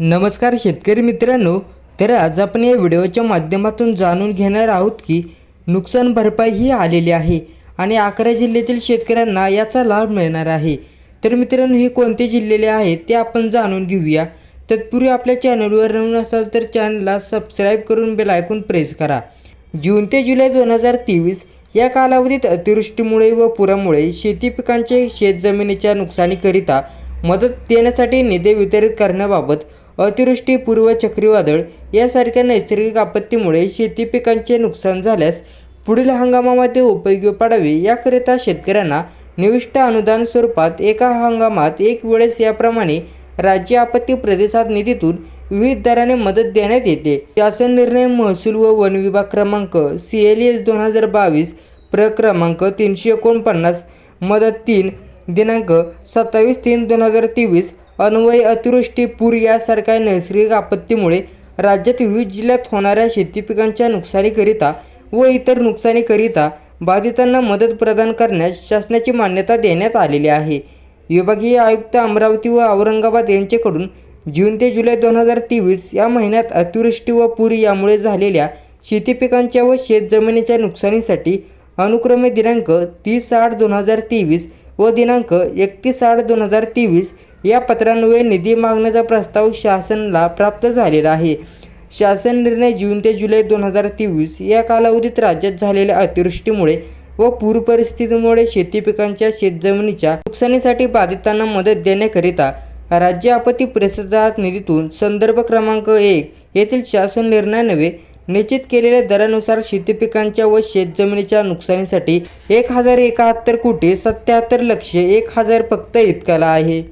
नमस्कार शेतकरी मित्रांनो तर आज आपण या व्हिडिओच्या माध्यमातून जाणून घेणार आहोत की नुकसान भरपाई ही आलेली आहे आणि अकरा जिल्ह्यातील शेतकऱ्यांना याचा लाभ मिळणार आहे. तर मित्रांनो हे कोणते जिल्ह्याले आहेत ते आपण जाणून घेऊया. तत्पूर्वी आपल्या चॅनलवर नवीन असाल तर चॅनलला सबस्क्राईब करून बेल ऐकून प्रेस करा. जून ते जुलै दोन हजार तेवीस या कालावधीत अतिवृष्टीमुळे व पुरामुळे शेती पिकांचे शेतजमिनीच्या नुकसानीकरिता मदत देण्यासाठी निधी वितरित करण्याबाबत अतिवृष्टी पूर्व चक्रीवादळ यासारख्या नैसर्गिक आपत्तीमुळे शेती पिकांचे नुकसान झाल्यास पुढील हंगामामध्ये उपयोगी पडावे याकरिता शेतकऱ्यांना निविष्ट अनुदान स्वरूपात एका हंगामात एक वेळेस याप्रमाणे राज्य आपत्ती प्रतिसाद निधीतून विविध दराने मदत देण्यात येते. शासन निर्णय महसूल व वन विभाग क्रमांक सी एल एस दोन हजार बावीस प्र क्रमांक तीनशे एकोणपन्नास मदत तीन दिनांक सत्तावीस तीन दोन हजार तेवीस अन्वय अतिवृष्टी पूर यासारख्या नैसर्गिक आपत्तीमुळे राज्यात विविध जिल्ह्यात होणाऱ्या शेती पिकांच्या नुकसानीकरिता व इतर नुकसानीकरिता बाधितांना मदत प्रदान करण्यास शासनाची मान्यता देण्यात आलेली आहे. विभागीय आयुक्त अमरावती व औरंगाबाद यांच्याकडून जून ते जुलै दोन हजार तेवीस या महिन्यात अतिवृष्टी व पूर यामुळे झालेल्या शेती पिकांच्या व शेतजमिनीच्या नुकसानीसाठी अनुक्रमे दिनांक तीस आठ दोन हजार तेवीस व दिनांक एकतीस आठ दोन हजार तेवीस या पत्रान्वये निधी मागण्याचा प्रस्ताव शासनाला प्राप्त झालेला आहे. शासन निर्णय जून ते जुलै दोन हजार तेवीस या कालावधीत राज्यात झालेल्या अतिवृष्टीमुळे व पूर परिस्थितीमुळे शेती पिकांच्या शेतजमिनीच्या नुकसानीसाठी बाधितांना मदत देण्याकरिता राज्य आपत्ती प्रतिसाद निधीतून संदर्भ क्रमांक एक येथील शासन निर्णयानवे निश्चित केलेल्या दरानुसार शेती पिकांच्या व शेतजमिनीच्या नुकसानीसाठी एक हजार एकाहत्तर कोटी सत्याहत्तर लक्ष एक हजार फक्त इतकाला आहे.